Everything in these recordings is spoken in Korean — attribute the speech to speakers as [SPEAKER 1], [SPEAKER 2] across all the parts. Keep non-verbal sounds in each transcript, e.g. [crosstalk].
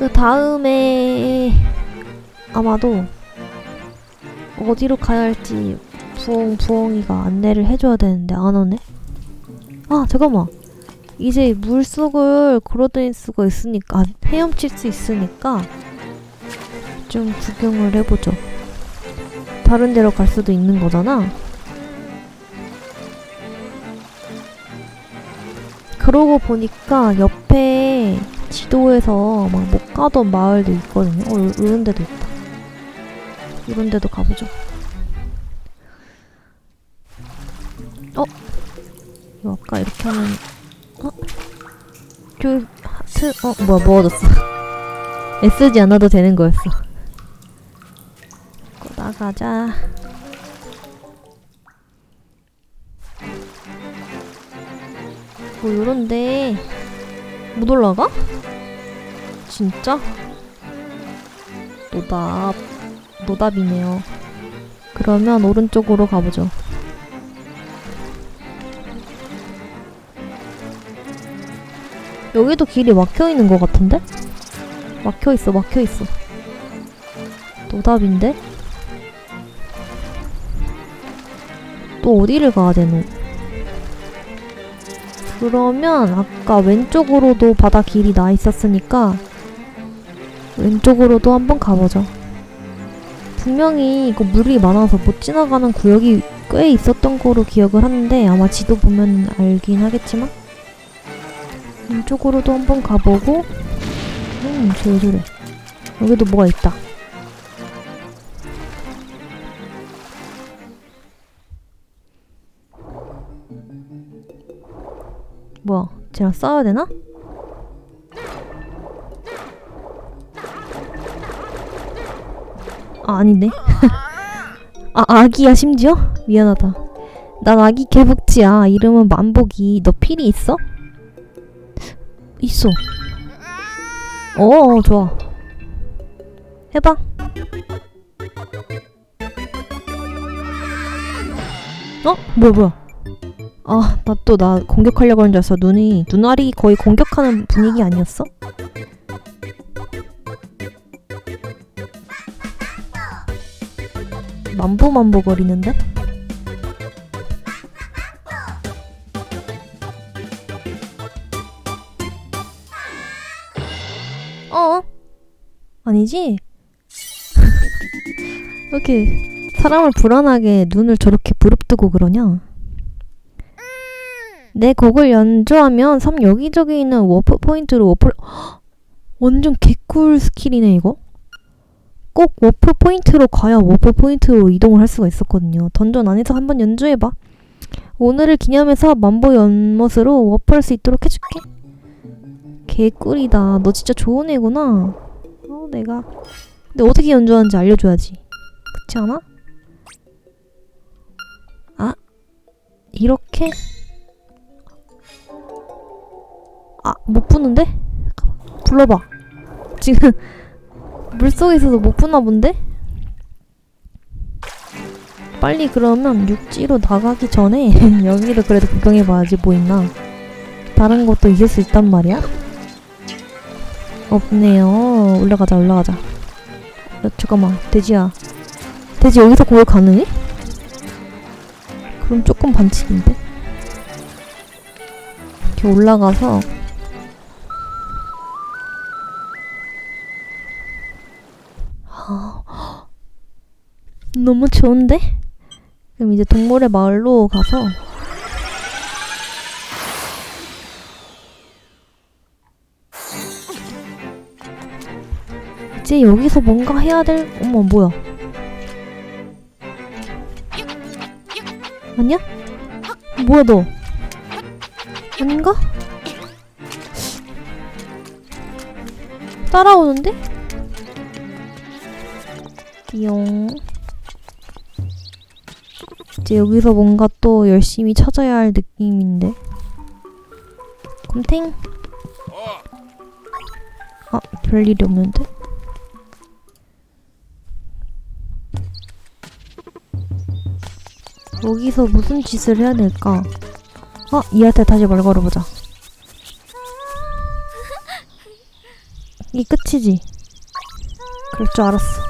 [SPEAKER 1] 그 다음에 아마도 어디로 가야 할지 부엉 부엉이가 안내를 해줘야 되는데 안 오네. 아 잠깐만. 이제 물 속을 걸어다닐 수가 있으니까 아, 헤엄칠 수 있으니까 좀 구경을 해보죠. 다른 데로 갈 수도 있는 거잖아. 그러고 보니까 옆에 지도에서 막 못 가던 마을도 있거든요. 어, 요- 이런 데도 있다. 이런 데도 가보죠. 어? 이거 아까 이렇게 하면, 어? 그, 하트, 어, 뭐야, 뭐 얻었어. 애쓰지 않아도 되는 거였어. 나가자. 뭐, 요런데, 못 올라가? 진짜? 노답. 노답이네요. 그러면 오른쪽으로 가보죠. 여기도 길이 막혀 있는 것 같은데? 막혀 있어, 막혀 있어. 노답인데? 또 어디를 가야 되노? 그러면 아까 왼쪽으로도 바다 길이 나 있었으니까 왼쪽으로도 한번 가보죠. 분명히 이거 물이 많아서 못 지나가는 구역이 꽤 있었던 거로 기억을 하는데 아마 지도 보면 알긴 하겠지만 왼쪽으로도 한번 가보고 음 저래 저래 여기도 뭐가 있다 뭐야 쟤랑 싸워야 되나? 아 아닌데 [laughs] 아 아기야 심지어? 미안하다 난 아기 개복치야 이름은 만복이 너 필이 있어? 있어 어 좋아 해봐 어? 뭐야 뭐야 아 나 또 나 공격하려고 하는 줄 알았어 눈이 눈알이 거의 공격하는 분위기 아니었어? 만보만보 거리는데? 어? 아니지? [laughs] 왜 이렇게 사람을 불안하게 눈을 저렇게 부릅뜨고 그러냐? 내 곡을 연주하면 섬 여기저기 있는 워프 포인트로 워프를 헉! [gasps] 완전 개꿀 스킬이네 이거? 꼭 워프 포인트로 가야 워프 포인트로 이동을 할 수가 있었거든요. 던전 안에서 한번 연주해봐. 오늘을 기념해서 만보 연못으로 워프할 수 있도록 해줄게. 개꿀이다. 너 진짜 좋은 애구나. 어 내가. 근데 어떻게 연주하는지 알려줘야지. 그렇지 않아? 아 이렇게 아, 못 부는데? 불러봐. 지금 [laughs] 물속에 있어서 못 부나 본데? 빨리 그러면 육지로 나가기 전에 [laughs] 여기를 그래도 구경해봐야지 뭐 있나. 다른 것도 있을 수 있단 말이야? 없네요. 올라가자, 올라가자. 야, 잠깐만, 돼지야. 돼지 여기서 공격 가능해? 그럼 조금 반칙인데? 이렇게 올라가서 너무 좋은데? 그럼 이제 동물의 마을로 가서 이제 여기서 뭔가 해야 될 어머 뭐야 아니야? 뭐야 너 아닌가? 따라오는데? 띠용. 이제 여기서 뭔가 또 열심히 찾아야 할 느낌인데. 곰탱? 아, 별일이 없는데? 여기서 무슨 짓을 해야 될까? 아, 얘한테 다시 말 걸어보자. 이 끝이지. 그럴 줄 알았어.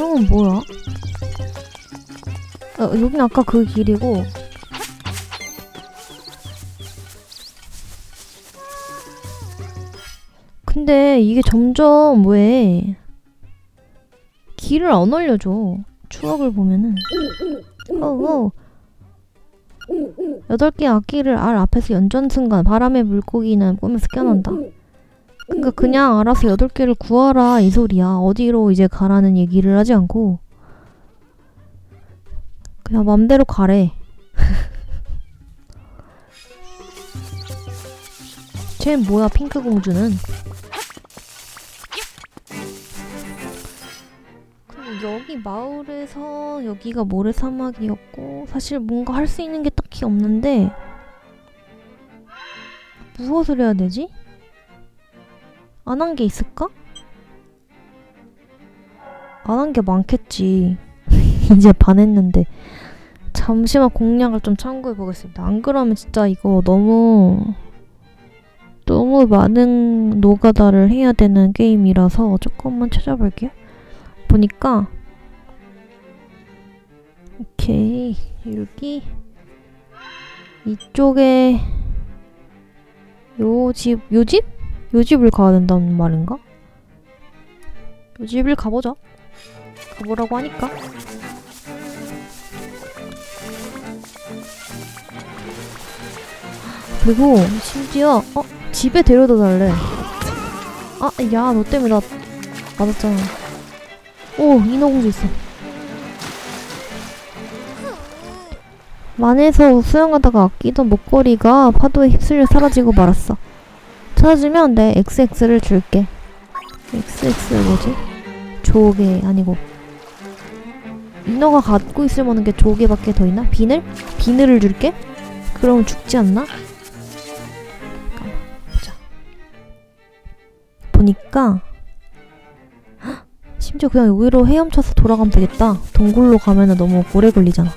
[SPEAKER 1] 저 형은 뭐야? 어, 여긴 아까 그 길이고. 근데 이게 점점 왜 길을 안 알려줘? 추억을 보면은. 어어 여덟 개 악기를 알 앞에서 연전 순간 바람의 물고기는 꿈에서 깨어난다 그러니까 그냥 알아서 여덟 개를 구하라 이 소리야. 어디로 이제 가라는 얘기를 하지 않고 그냥 맘대로 가래. [laughs] 쟤는 뭐야 핑크 공주는? 여기 마을에서 여기가 모래사막이었고 사실 뭔가 할 수 있는 게 딱히 없는데 무엇을 해야 되지? 안 한 게 있을까? 안 한 게 많겠지 [laughs] 이제 반했는데 잠시만 공략을 좀 참고해 보겠습니다 안 그러면 진짜 이거 너무 너무 많은 노가다를 해야 되는 게임이라서 조금만 찾아볼게요. 보니까 오케이 여기 이쪽에 요 집, 요 집? 요 집을 가야 된다는 말인가? 요 집을 가보자. 가보라고 하니까. 그리고 심지어 어 집에 데려다 달래. 아, 야, 너 때문에 나 맞았잖아. 오, 인어공주 있어. 만에서 수영하다가 아끼던 목걸이가 파도에 휩쓸려 사라지고 말았어. 찾아주면 내 XX를 줄게. XX 뭐지? 조개 아니고 인어가 갖고 있을 만한 게 조개밖에 더 있나? 비늘? 비늘을 줄게? 그럼 죽지 않나? 보니까 헉, 심지어 그냥 여기로 헤엄쳐서 돌아가면 되겠다. 동굴로 가면은 너무 오래 걸리잖아.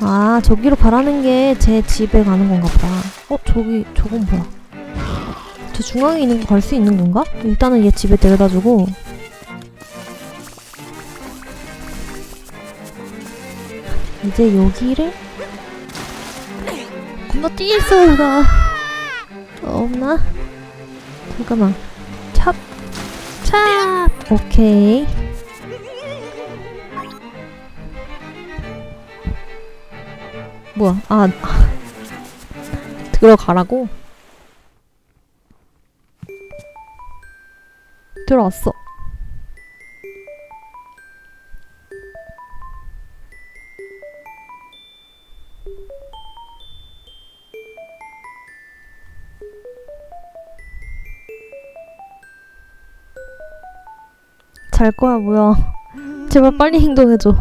[SPEAKER 1] 아 저기로 가라는 게 제 집에 가는 건가 보다. 어 저기 저건 뭐야? 저 중앙에 있는 거 갈 수 있는 건가? 일단은 얘 집에 데려다주고 이제 여기를 건너뛸 수가 없나? 잠깐만 찹! 찹! 오케이 뭐야? 아 들어가라고? 들어왔어. 잘 거야 뭐야. 제발 빨리 행동해줘.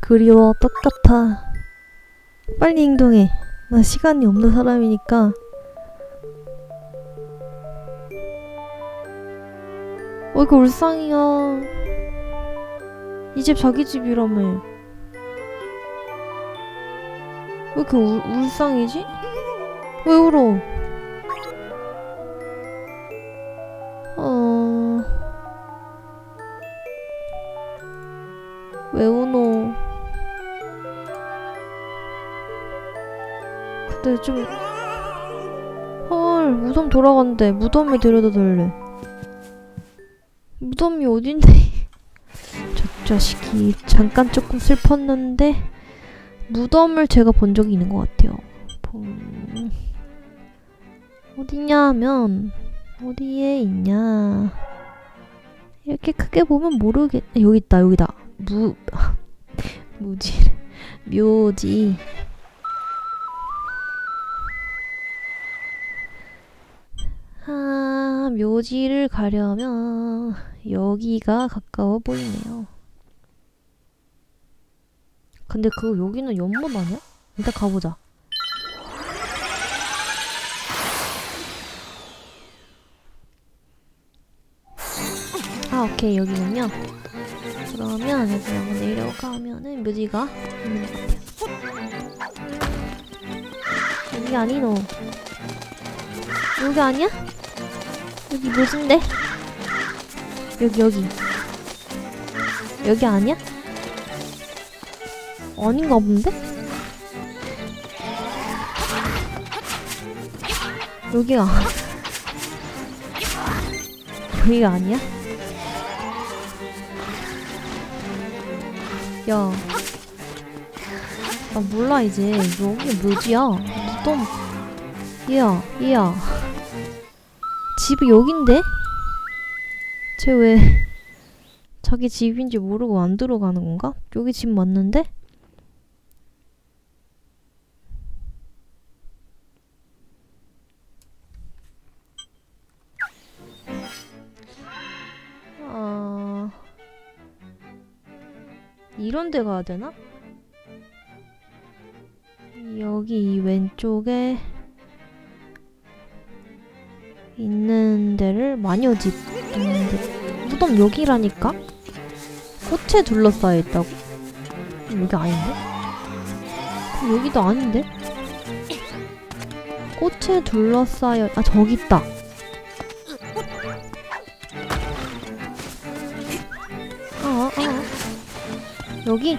[SPEAKER 1] 그리워 똑같아 빨리 행동해 나 시간이 없는 사람이니까 어 이거 울상이야 이 집 자기 집이라며 왜 이렇게 울, 울상이지? 왜 울어? 어... 왜 우노? 근데 좀... 헐, 무덤 돌아간대. 무덤에 데려다 달래. 무덤이 어딘데? [laughs] 저 자식이 잠깐 조금 슬펐는데 무덤을 제가 본 적이 있는 것 같아요. 봄... 어디냐 하면 어디에 있냐 이렇게 크게 보면 모르겠... 여기 있다 여기다 무... [laughs] 무지 묘지 아 묘지를 가려면 여기가 가까워 보이네요 근데 그 여기는 연못 아니야? 일단 가보자 아 오케이 여기군요 그러면 여기 한번 내려가면은 묘지가 있는 것 같아요. 여기 아니노. 여기 아니야? 여기 묘지인데? 여기 여기. 여기 아니야? 아닌가 본데? 여기가 [laughs] 여기가 아니야? 야, 나 몰라 이제 여기 묘지야. 무덤. 얘야, 얘야. 집이 여긴데? 쟤 왜 [laughs] 자기 집인지 모르고 안 들어가는 건가? 여기 집 맞는데? 아... 이런 데 가야 되나? 여기 이 왼쪽에 데를 마녀 집 있는데 무덤 여기라니까? 꽃에 둘러싸여 있다고? 여기 아닌데? 여기도 아닌데? 꽃에 둘러싸여 아 저기 있다 아, 아. 여기?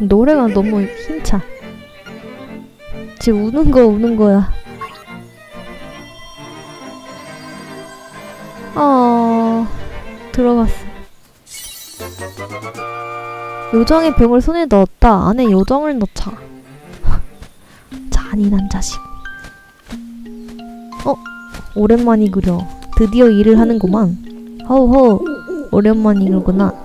[SPEAKER 1] 노래가 너무 힘차. 지금 우는 거 우는 거야. 어, 들어갔어. 요정의 병을 손에 넣었다. 안에 요정을 넣자. [laughs] 잔인한 자식. 어, 오랜만이구려. 드디어 일을 하는구만. 허우허우, 오랜만이구나.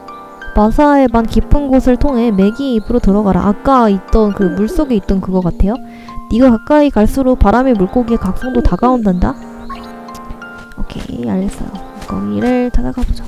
[SPEAKER 1] 마사의 반 깊은 곳을 통해 맥이 입으로 들어가라. 아까 있던 그 물속에 있던 그거 같아요. 네가 가까이 갈수록 바람의 물고기의 각성도 다가온단다. 오케이, 알겠어요. 거기를 찾아가 보자.